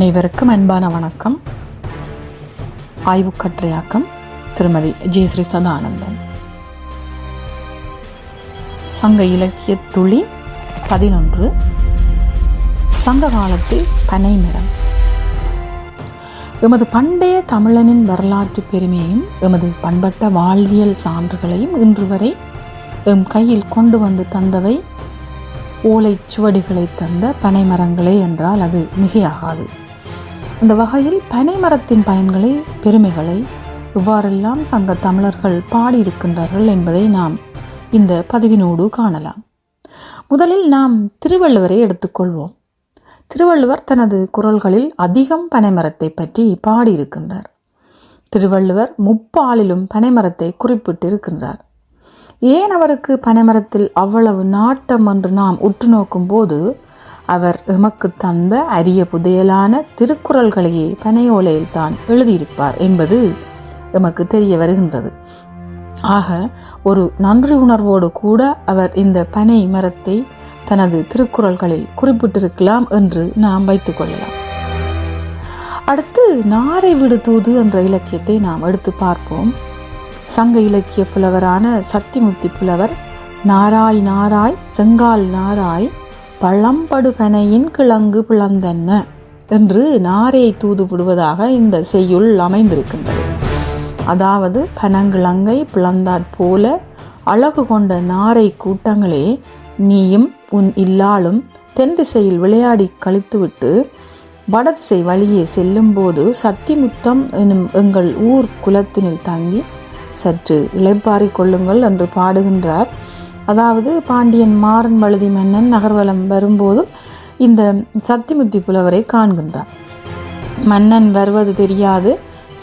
அனைவருக்கும் அன்பான வணக்கம். ஆய்வு கட்டுரையாக்கம் திருமதி ஜெயஸ்ரீ சதானந்தன். சங்க இலக்கிய துளி பதினொன்று சங்க காலத்தில் பனைமரம் எமது பண்டைய தமிழனின் வரலாற்று பெருமையையும் எமது பண்பட்ட வாழ்வியல் சான்றுகளையும் இன்று வரை எம் கையில் கொண்டு வந்து தந்தவை ஓலைச் சுவடிகளை தந்த பனைமரங்களே என்றால் அது மிகையாகாது. அந்த வகையில் பனைமரத்தின் பயன்களை பெருமைகளை இவ்வாறெல்லாம் சங்க தமிழர்கள் பாடியிருக்கின்றார்கள் என்பதை நாம் இந்த பதிவினோடு காணலாம். முதலில் நாம் திருவள்ளுவரை எடுத்துக்கொள்வோம். திருவள்ளுவர் தனது குரல்களில் அதிகம் பனைமரத்தை பற்றி பாடியிருக்கின்றார். திருவள்ளுவர் முப்பாலிலும் பனைமரத்தை குறிப்பிட்டிருக்கின்றார். ஏன் அவருக்கு பனைமரத்தில் அவ்வளவு நாட்டம் என்று நாம் உற்று நோக்கும் போது அவர் எமக்கு தந்த அரிய புதையலான திருக்குறள்களையே பனையோலையில் தான் எழுதியிருப்பார் என்பது எமக்கு தெரிய வருகின்றது. ஆக ஒரு நன்றி உணர்வோடு கூட அவர் இந்த பனை மரத்தை தனது திருக்குறள்களில் குறிப்பிட்டிருக்கலாம் என்று நாம் வைத்துக்கொள்ளலாம் அடுத்து நாரை விடு தூது என்ற இலக்கியத்தை நாம் எடுத்து பார்ப்போம். சங்க இலக்கிய புலவரான சத்திமுத்தி புலவர் நாராய் நாராய் செங்கால் நாராய் பழம்படுகனையின் கிழங்கு பிளந்தென்ன? என்று நாரை தூது விடுவதாக இந்த செய்யுள் அமைந்திருக்கின்றது. அதாவது பனங்கிழங்கை பிளந்தாற் போல அழகு கொண்ட நாரை கூட்டங்களே நீயும் உன் இல்லாலும் தென் திசையில் விளையாடி கழித்துவிட்டு வடதிசை வழியே செல்லும்போது சத்திமுத்தம் எனும் எங்கள் ஊர் குலத்தினில் தங்கி சற்று இளைப்பாறிக் கொள்ளுங்கள் என்று பாடுகின்றார். அதாவது பாண்டியன் மாறன் வழுதி மன்னன் நகர்வலம் வரும்போது இந்த சத்திமுத்தி புலவரை காண்கின்றார் மன்னன் வருவது தெரியாது.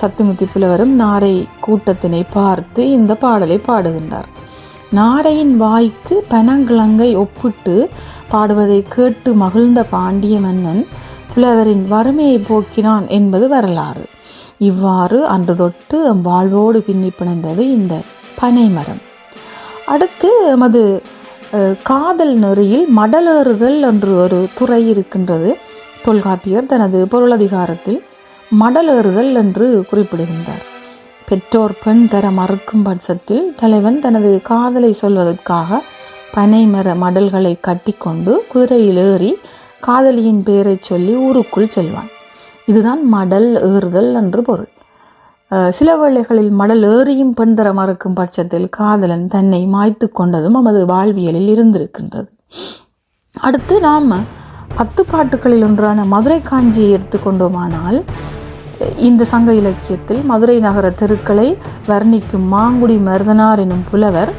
சத்திமுத்தி புலவரும் நாரை கூட்டத்தினை பார்த்து இந்த பாடலை பாடுகின்றார். நாரையின் வாய்க்கு பனங்கிழங்கை ஒப்பிட்டு பாடுவதை கேட்டு மகிழ்ந்த பாண்டிய மன்னன் புலவரின் வறுமையை போக்கினான் என்பது வரலாறு. இவ்வாறு அன்று தொட்டு எம் வாழ்வோடு பின்னி பிணைந்தது இந்த பனை மரம் அடுத்து நமது காதல் நெறியில் மடலேறுதல் என்று ஒரு துறை இருக்கின்றது. தொல்காப்பியர் தனது பொருளதிகாரத்தில் மடலேறுதல் என்று குறிப்பிடுகின்றார். பெற்றோர் பெண் தர மறுக்கும் பட்சத்தில் தலைவன் தனது காதலை சொல்வதற்காக பனைமர மடல்களை கட்டிக்கொண்டு குதிரையில் ஏறி காதலியின் பெயரைச் சொல்லி ஊருக்குள் செல்வான். இதுதான் மடல் ஏறுதல் என்று பொருள். சில வேளைகளில் மடல் ஏறியும் பெண் தர மறுக்கும் பட்சத்தில் காதலன் தன்னை மாய்த்து கொண்டதும் நமது வாழ்வியலில் இருந்திருக்கின்றது. அடுத்து நாம் பத்து பாட்டுகளில் ஒன்றான மதுரை காஞ்சியை எடுத்துக்கொண்டோமானால் இந்த சங்க இலக்கியத்தில் மதுரை நகர தெருக்களை வர்ணிக்கும் மாங்குடி மருதனார் எனும் புலவர்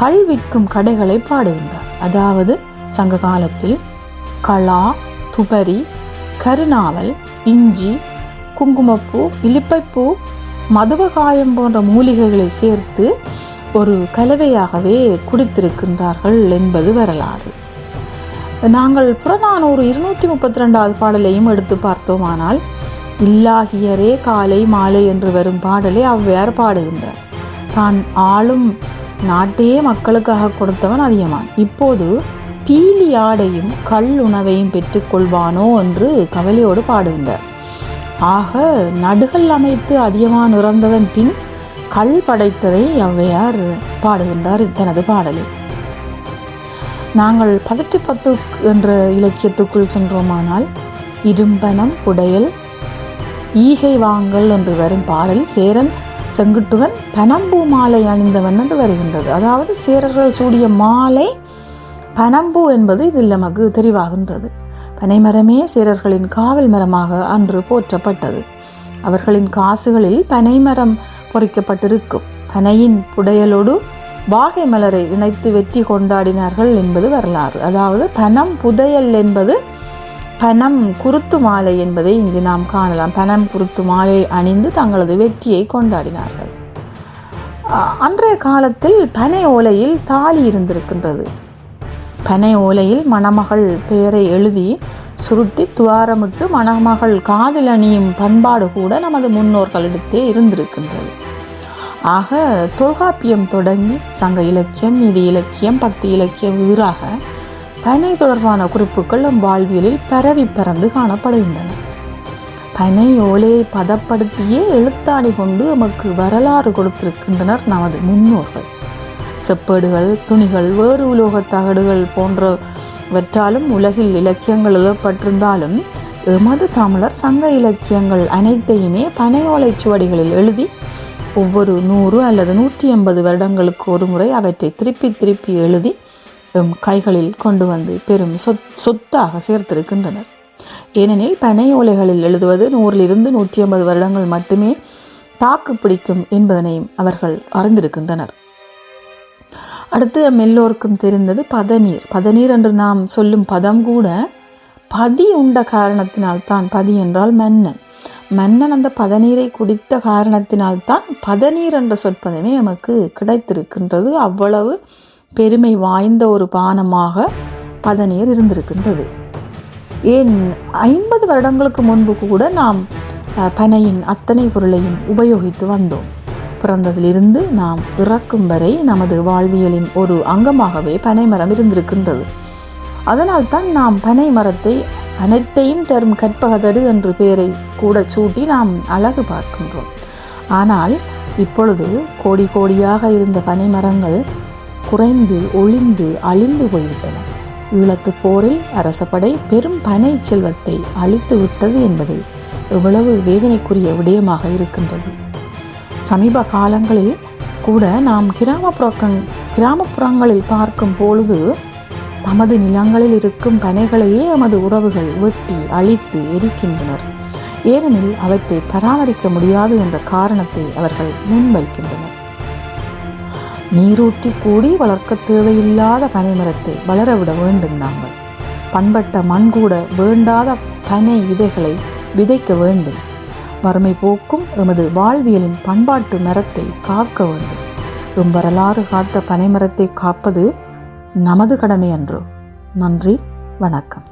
கல்விக்கும் கடைகளை பாடுகின்றார். அதாவது சங்க காலத்தில் களா துபரி கருநாவல் இஞ்சி குங்குமப்பூ இலிப்பைப்பூ மதுவகாயம் போன்ற மூலிகைகளை சேர்த்து ஒரு கலவையாகவே குடித்திருக்கின்றார்கள் என்பது வரலாறு. நாங்கள் புறநானூறு இருநூற்றி முப்பத்தி ரெண்டாவது பாடலையும் எடுத்து பார்த்தோமானால் இல்லாகியரே காலை மாலை என்று வரும் பாடலை அவ்வேறு பாடுகின்றார் தான் ஆளும் நாட்டையே மக்களுக்காக கொடுத்தவன் அதியமான். இப்போது பீலி ஆடையும் கல் உணவையும் பெற்றுக்கொள்வானோ என்று கவலையோடு பாடுகின்றார். ஆக நடுகள் அமைத்து அதிகமாக நிறந்ததன் பின் கல் படைத்ததை ஔவையார் பாடுகின்றார் தனது பாடலில். நாங்கள் பதிற்று பத்து என்ற இலக்கியத்துக்குள் சென்றோமானால் இரும்பனம் புடையல் ஈகை வாங்கல் என்று வரும் பாடல் சேரன் செங்குட்டுவன் பனம்பூ மாலை அணிந்தவன் என்று வருகின்றது. அதாவது சேரர்கள் சூடிய மாலை பனம்பூ என்பது இதில் நமக்கு தெரிவாகின்றது. பனைமரமே சேரர்களின் காவல் மரமாக அன்று போற்றப்பட்டது. அவர்களின் காசுகளில் பனைமரம் பொறிக்கப்பட்டிருக்கும். பனையின் புடையலோடு வாகை மலரை இணைத்து வெற்றி கொண்டாடினார்கள் என்பது வரலாறு. அதாவது பனம் புதையல் என்பது பனம் குருத்து மாலை என்பதை இங்கு நாம் காணலாம். பனம் குருத்து மாலை அணிந்து தங்களது வெற்றியை கொண்டாடினார்கள். அன்றைய காலத்தில் பனை ஓலையில் தாலி இருந்திருக்கின்றது. பனை ஓலையில் மணமகள் பெயரை எழுதி சுருட்டி துவாரமிட்டு மணமகள் காதில் அணியும் பண்பாடு கூட நமது முன்னோர்களிடத்தே இருந்திருக்கின்றது. ஆக தொல்காப்பியம் தொடங்கி சங்க இலக்கியம் நிதி இலக்கியம் பக்தி இலக்கியம் எதிராக பனை தொடர்பான குறிப்புகள் நம் வாழ்வியலில் பரவி பறந்து காணப்படுகின்றன. பனை ஓலையை பதப்படுத்தியே எழுத்தாணி கொண்டு நமக்கு வரலாறு கொடுத்திருக்கின்றனர் நமது முன்னோர்கள். செப்பேடுகள் துணிகள் வேறு உலோகத் தகடுகள் போன்றவற்றாலும் உலகில் இலக்கியங்கள் எழுதப்பட்டிருந்தாலும் எமது தமிழர் சங்க இலக்கியங்கள் அனைத்தையுமே பனையோலை சுவடிகளில் எழுதி ஒவ்வொரு நூறு அல்லது நூற்றி எண்பது வருடங்களுக்கு ஒரு முறை அவற்றை திருப்பி திருப்பி எழுதி எம் கைகளில் கொண்டு வந்து பெரும் சொத் சொத்தாக சேர்த்திருக்கின்றனர். ஏனெனில் பனை ஓலைகளில் எழுதுவது நூறிலிருந்து நூற்றி ஐம்பது வருடங்கள் மட்டுமே தாக்கு பிடிக்கும் என்பதனையும் அவர்கள் அறிந்திருக்கின்றனர். அடுத்து எல்லோருக்கும் தெரிந்தது பதநீர். பதநீர் என்று நாம் சொல்லும் பதம் கூட பதி உண்ட காரணத்தினால் தான் பதி என்றால் மன்னன். மன்னன் அந்த பதநீரை குடித்த காரணத்தினால் தான் பதநீர் என்ற சொற்பதமே நமக்கு கிடைத்திருக்கின்றது. அவ்வளவு பெருமை வாய்ந்த ஒரு பானமாக பதநீர் இருந்திருக்கின்றது. ஏன் ஐம்பது வருடங்களுக்கு முன்பு கூட நாம் பனையின் அத்தனை பொருளையும் உபயோகித்து வந்தோம். பிறந்ததிலிருந்து நாம் இறக்கும் வரை நமது வாழ்வியலின் ஒரு அங்கமாகவே பனை மரம் இருந்திருக்கின்றது. அதனால்தான் நாம் பனை மரத்தை அனைத்தையும் தரும் கற்பகதரு என்று பெயரை கூட சூட்டி நாம் அழகு பார்க்கின்றோம். ஆனால் இப்பொழுது கோடி கோடியாக இருந்த பனை மரங்கள் குறைந்து ஒளிந்து அழிந்து போய்விட்டன. ஈழத்து போரில் அரசப்படை பெரும் பனை செல்வத்தை அழித்து விட்டது என்பது எவ்வளவு வேதனைக்குரிய விடயமாக இருக்கின்றது. சமீப காலங்களில் கூட நாம் கிராமப்புறங்கள் கிராமப்புறங்களில் பார்க்கும் பொழுது தமது நிலங்களில் இருக்கும் பனைகளையே எமது உறவுகள் வெட்டி அழித்து எரிக்கின்றனர். ஏனெனில் அவற்றை பராமரிக்க முடியாது என்ற காரணத்தை அவர்கள் முன்வைக்கின்றனர். நீரூற்றி கூடி வளர்க்க தேவையில்லாத பனைமரத்தை வளரவிட வேண்டும் நாங்கள். பண்பட்ட மண் கூட வேண்டாத பனை விதைகளை விதைக்க வேண்டும். வறுமை போக்கும் எமது வாழ்வியலின் பண்பாட்டு மரத்தை காக்க வேண்டும். எம் வரலாறு காத்த பனைமரத்தை காப்பது நமது கடமை அன்று. நன்றி வணக்கம்.